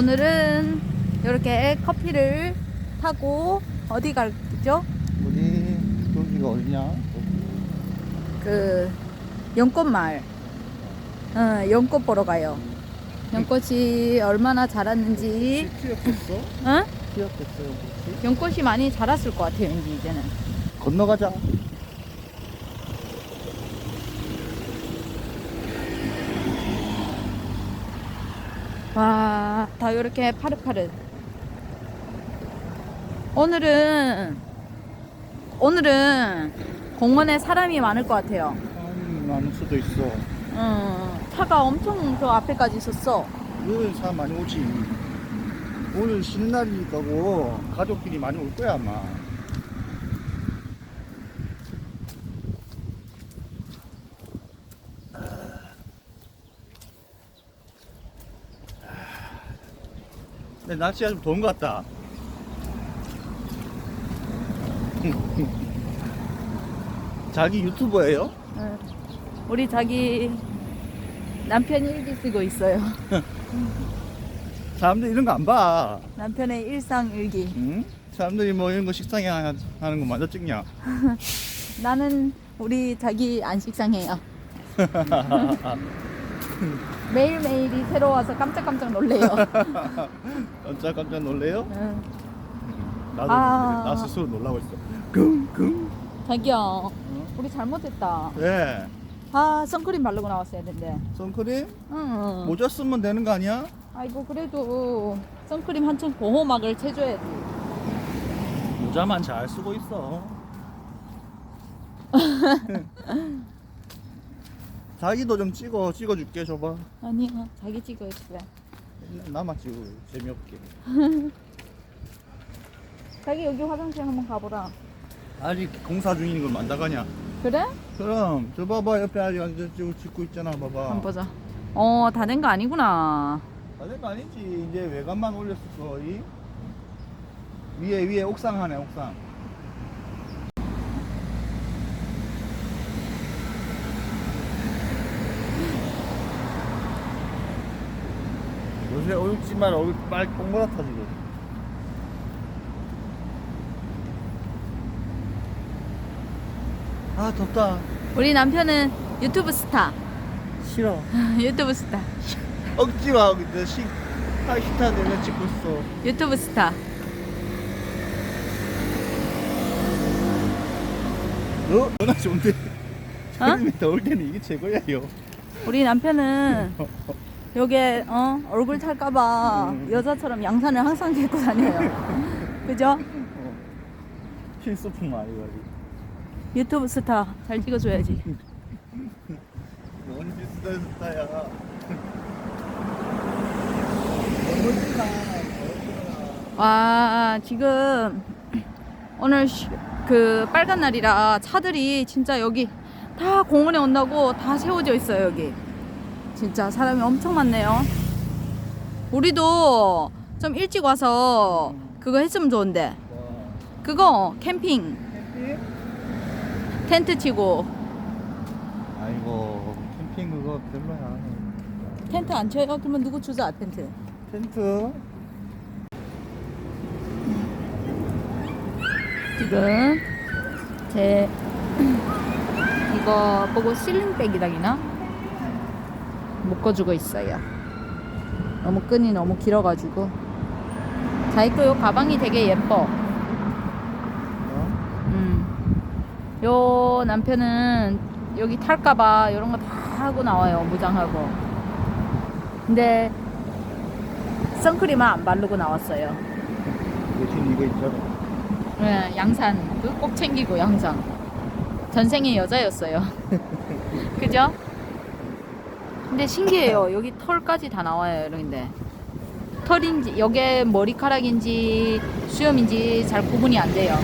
오늘은 이렇게 커피를 타고 어디 갈죠? 우리 여기가 어디냐? 그 연꽃마을. 어, 연꽃 보러 가요. 연꽃이 얼마나 자랐는지. 피었겠어? 어? 피었겠어요, 혹시? 연꽃이 많이 자랐을 것 같아요, 이제 이제는. 건너가자. 와, 다 이렇게 파릇파릇. 오늘은 오늘은 공원에 사람이 많을 것 같아요. 사람이 많을 수도 있어. 음, 차가 엄청 저 앞에까지 있었어. 오늘 사람 많이 오지. 오늘 쉬는 날이니까고 가족끼리 많이 올 거야 아마. 근데 날씨가 좀 더운 것 같다. 자기 유튜버예요? 응. 우리 자기 남편이 일기 쓰고 있어요. 사람들 이런 거 안 봐. 남편의 일상 일기. 응? 사람들이 뭐 이런 거 식상해 하- 하는 거 맞아 찍냐? 나는 우리 자기 안 식상해요. 매일매일이 새로워서 깜짝깜짝 놀래요. 깜짝 깜짝 놀래요? 응. 나도 아. 나 스스로 놀라고 있어. 끙끙. 자기야, 우리 잘못했다. 예. 아, 선크림 바르고 나왔어야 된대. 선크림 응. 모자 쓰면 되는 거 아니야? 아이고, 그래도 선크림 한층 보호막을 채줘야지. 모자만 잘 쓰고 있어. 자기도 좀 찍어 찍어줄게 줘봐. 아니야, 자기 찍어야 돼. 나만 찍어 재미없게. 자기 여기 화장실 한번 가보라. 아직 공사 중인 걸 만나가냐? 그래? 그럼 저 봐봐 옆에 아직 앉아 찍고 찍고 있잖아 봐봐. 한번 보자. 어, 다 된 거 아니구나. 다된 거 아니지 이제 외관만 올렸을 거이 위에 위에 옥상 하네 옥상 요새 얼굴지만 얼굴 빨 동그랗다 지금 아 덥다 우리 남편은 유튜브 스타. 싫어 유튜브 스타. 억지로 근데 식 하이스타 내가 찍고 있어 유튜브 스타. 너? 너나 좋은데 어? 여름에 더울 때는 이게 최고야 요 우리 남편은 여기에 어? 얼굴 탈까봐 음. 여자처럼 양산을 항상 입고 다녀요. 그죠? 어. 필수품 아니가지고 유튜브 스타 잘 찍어줘야지. 뭔 비슷한 스타야 와 지금 오늘 쉬- 그 빨간 날이라 차들이 진짜 여기 다 공원에 온다고 다 세워져 있어요 여기. 진짜 사람이 엄청 많네요. 우리도 좀 일찍 와서 그거 했으면 좋은데 와 그거 캠핑? 텐트 치고 아이고 캠핑 그거 별로야 텐트 안 쳐요? 그러면 누구 주자 텐트? 텐트 지금 제 이거 보고 실링백이라기나 묶어주고 있어요. 너무 끈이 너무 길어가지고 자기 거요 가방이 되게 예뻐. 어? 음. 요 남편은 여기 탈까봐 이런 거 다 하고 나와요 무장하고. 근데 선크림은 안 바르고 나왔어요. 대신 이거 있잖아 네, 양산 그꼭 챙기고 양산 전생의 여자였어요 그죠? 근데 신기해요. 여기 털까지 다 나와요 이런데 털인지 여기에 머리카락인지 수염인지 잘 구분이 안 돼요.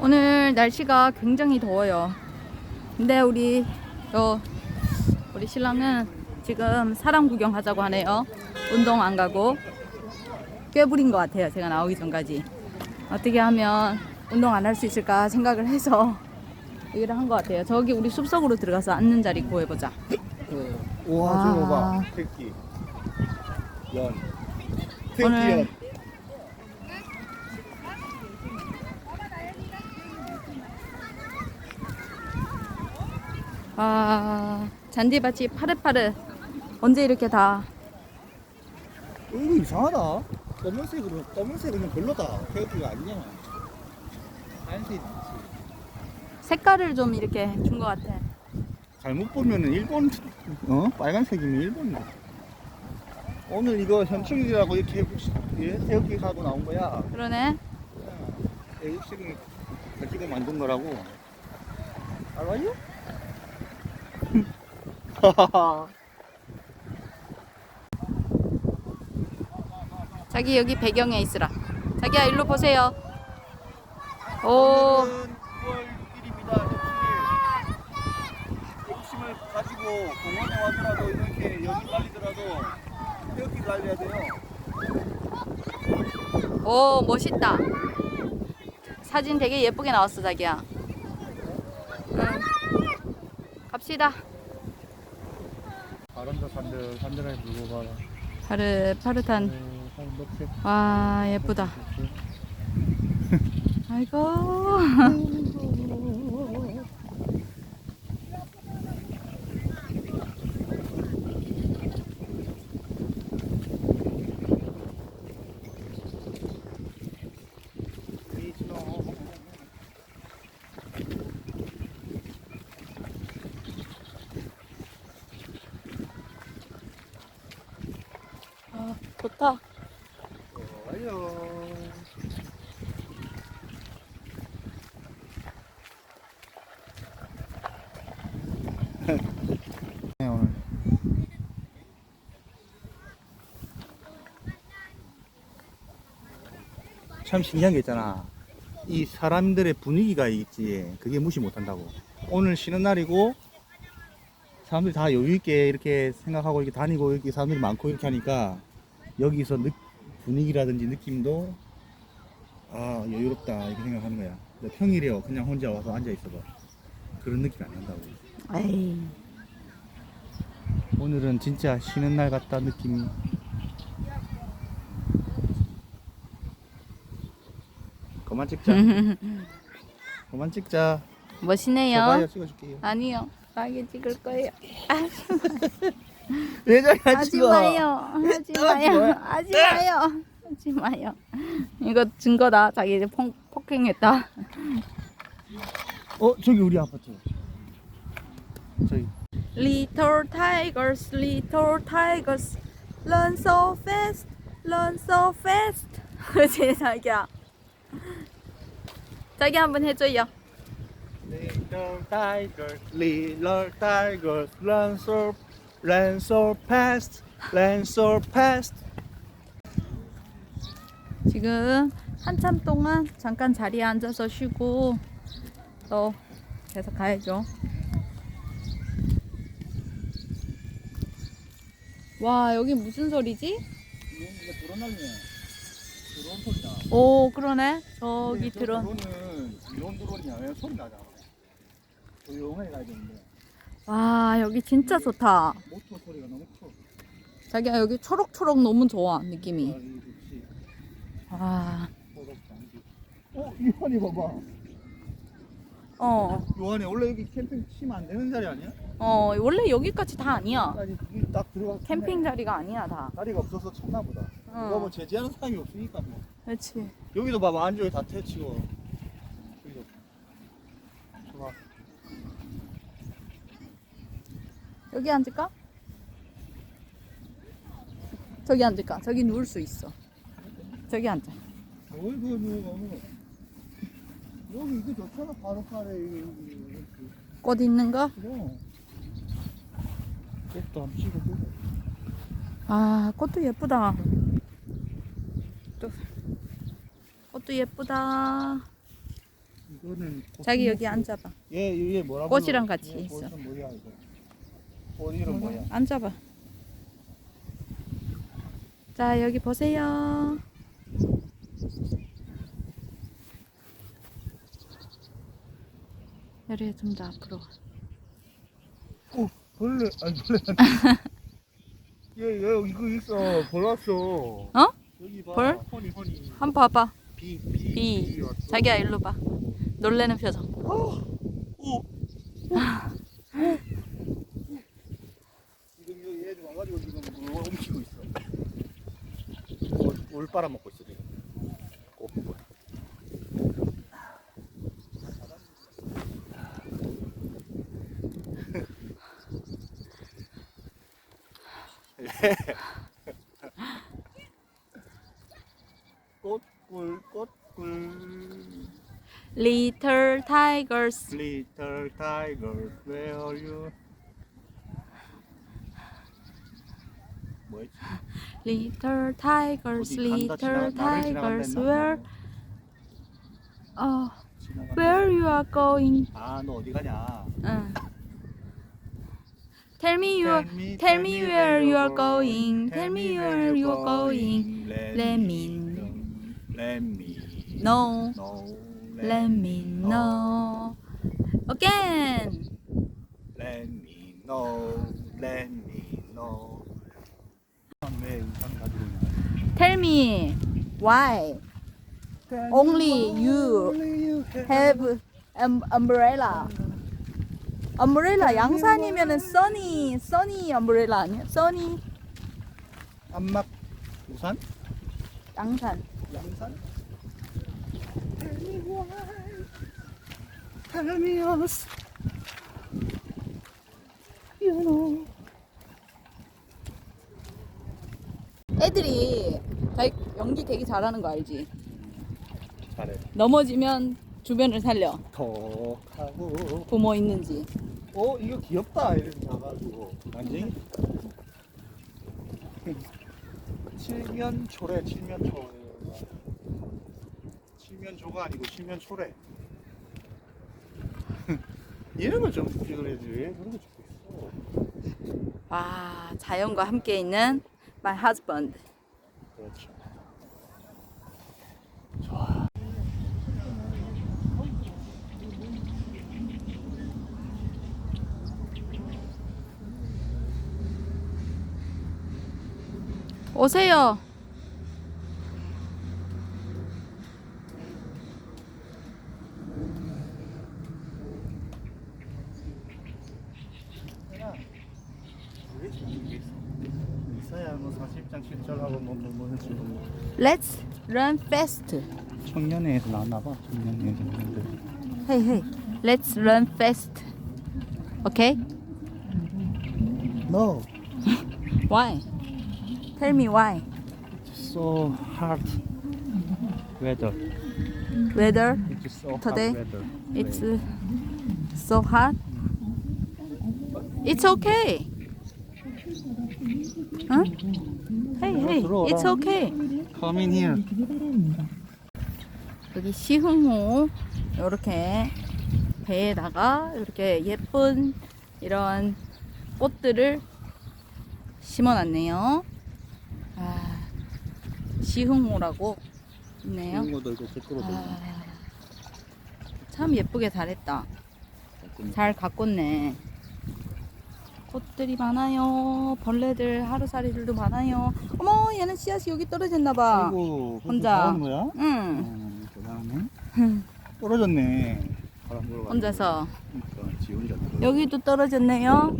오늘 날씨가 굉장히 더워요. 근데 우리 요 우리 신랑은 지금 사람 구경하자고 하네요. 운동 안 가고. 꽤 부린 것 같아요. 제가 나오기 전까지 어떻게 하면 운동 안 할 수 있을까 생각을 해서 얘기를 한 것 같아요. 저기 우리 숲속으로 들어가서 앉는 자리 구해보자. 우와 와. 저거 봐 새끼 연 새끼 오늘- 연 아 잔디밭이 파릇파릇. 언제 이렇게 다 어, 이거 이상하다 검은색으로 검은색은 별로다. 새끼가 아니잖아. 하얀색이 낫지. 색깔을 좀 이렇게 준 것 같아. 잘못 보면은 일본 어? 빨간색이면 일본이다. 오늘 이거 현충일이라고 이렇게 예, 태극기 가고 나온 거야. 그러네. 애국식이 가지고 만든 거라고. 알아요? 자기 여기 배경에 있으라. 자기야 일로 보세요. 오. 오늘은 9월 6일입니다 현충일 애국심을 가지고 공원에 와더라도 이렇게 여기 달리더라도 태극기 달려야 돼요 오 멋있다. 사진 되게 예쁘게 나왔어 자기야. 응. 갑시다. 바람도 산들 산들에 불고 가라 파릇 파릇한. 산 녹색 와 예쁘다. 아이고. 아, 좋다. 좋아요 네, 오늘 참 신기한 게 있잖아. 이 사람들의 분위기가 있지. 그게 무시 못 한다고. 오늘 쉬는 날이고 사람들이 다 여유 있게 이렇게 생각하고 이렇게 다니고 이렇게 사람들이 많고 이렇게 하니까 여기서 느- 분위기라든지 느낌도 아 여유롭다 이렇게 생각하는 거야. 근데 평일이요 그냥 혼자 와서 앉아 있어봐. 그런 느낌이 안 난다고. 에이. 오늘은 진짜 쉬는 날 같다 느낌이. 그만 찍자. 그만 찍자. 찍어줄게요. 아니요. 자기 찍을 거예요. 왜 저리 안 하지 찍어? 마요. 하지 또 마요. 하지 마요. 하지 마요. 이거 증거다. 자기 이제 폭, 폭행했다. 어 저기 우리 아파트. 저기. Little tigers, little tigers, run so fast, run so fast. 그렇지 자기야. 자기 한번 해줘요. Little tigers, little tigers, run so, run so fast, run so fast. 지금 한참 동안 잠깐 자리에 앉아서 쉬고 또 계속 가야죠. 와 여기 무슨 소리지? 이거 드론 날리네. 드론 소리 나. 오 그러네. 저기 저 드론. 드론은 이런 드론이야. 왜 소리 나잖아. 조용하게 가야 되는데 와 여기 진짜 좋다. 모터 소리가 너무 커. 자기야 여기 초록초록 너무 좋아 아, 느낌이. 이거 좋지. 와. 어, 요한이 봐봐. 어. 요한이 원래 여기 캠핑 치면 안 되는 자리 아니야? 어 원래 여기까지 다 아니야. 여기 딱 들어가. 캠핑 자리가 아니야 다. 자리가 없어서 쳤나 보다. 어. 이거 뭐 제지하는 사람이 없으니까 뭐. 그렇지. 여기도 봐봐 안쪽에 다 태치고. 여기도. 여기 앉을까? 저기 앉을까? 저기 누울 수 있어. 저기 앉아. 어이구 뭐 여기 이거 좋잖아 바로 카레 여기 여기 꽃 있는 거? 그럼 꽃도 안 보고 아, 꽃도 예쁘다. 또 꽃도 예쁘다. 이거는 꽃 자기 핀 여기 거. 앉아봐. 얘, 얘 뭐라고 꽃이랑 불러? 같이 얘 있어. 꽃은 뭐야 이거 꽃 이름 뭐야 앉아봐. 자, 여기 보세요. 여리 좀더 앞으로. 어, 벌레, 아니, 벌레. 얘, 얘, 이거 있어. 벌 왔어. 어? 여기 봐. 벌? 허니, 허니. 한 번 봐봐. 비, 비. 비. 왔어. 자기야 일로 봐. 놀래는 표정. 어, 오. 지금 여기 애들 와가지고 지금 물 옮기고 있어. 물, 물 빨아먹고 있어, 지금. 꽃꿀, 꽃꿀. Little tigers. Little tiger, where are you? 뭐였지? Little tigers. 어디 간다, Little 지나- 나를 지나간다 tigers. 했나? Where? 어, 지나간다. where you are going? 아, 너 어디 가냐? 응. Tell me you. tell me where you are going. Tell me where you are going. Let me Let me know. know. Let me know. Again. Let me know. Let me know. 왜 우산 가지고 있냐? Tell me why Only you Only you um, umbrella 양산이면은 sunny sunny umbrella 아니야? sunny 안막 우산? 양산. 양산? Tell me why. Tell me us. You know. 애들이 자기 연기 되게 잘하는 거 알지? 잘해. 넘어지면 주변을 살려. 톡 하고. 부모 있는지. 어 이거 귀엽다. 이렇게 봐가지고. 난쟁이 칠면초래 칠면초. 칠면조가 아니고 칠면초래. 이런 걸좀 찍어야지. 왜 그런 거 찍고 있어? 와 자연과 함께 있는 my husband. 그렇죠 오세요. 왜 이게 있어 있어야 뭐 40장 7절하고 뭐, 뭐, 뭐, 지금 Let's run fast. 청년회에서 나왔나 봐 청년회 청년들 Hey hey. Let's run fast. Okay? No Why? Tell me why. so hard weather. Weather It's so Today, hard weather. it's uh, so hot. It's okay. Huh? Hey hey. It's okay. Come in here. 여기 시흥호 이렇게 배에다가 이렇게 예쁜 이런 꽃들을 심어놨네요. 아, 시흥호라고 있네요. 이런 것도 있고 댓글도 아, 참 예쁘게 잘했다. 잘 가꿨네. 꽃들이 많아요. 벌레들, 하루살이들도 많아요. 어머, 얘는 씨앗이 여기 떨어졌나봐. 아이고 혼자. 잘하는 거야? 응. 음, 대단하네. 떨어졌네. 바람. 혼자서. 그러니까 지 혼자. 여기도 떨어졌네요.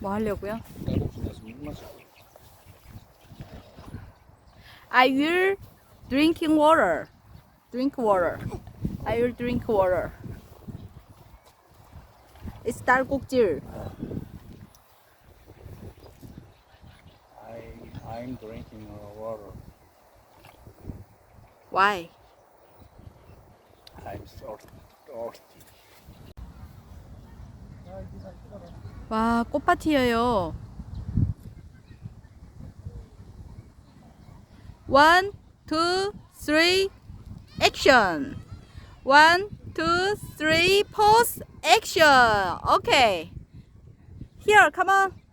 뭐 하려고요? 딸꾹질 나서 물 마셔. I will drinking water. Drink water. I will drink water. It's 딸꾹질. I I'm drinking water. Why? I'm so thirsty. 와, 꽃밭이에요. One, two, three, action. One, two, three, pause, action. Okay. Here, come on.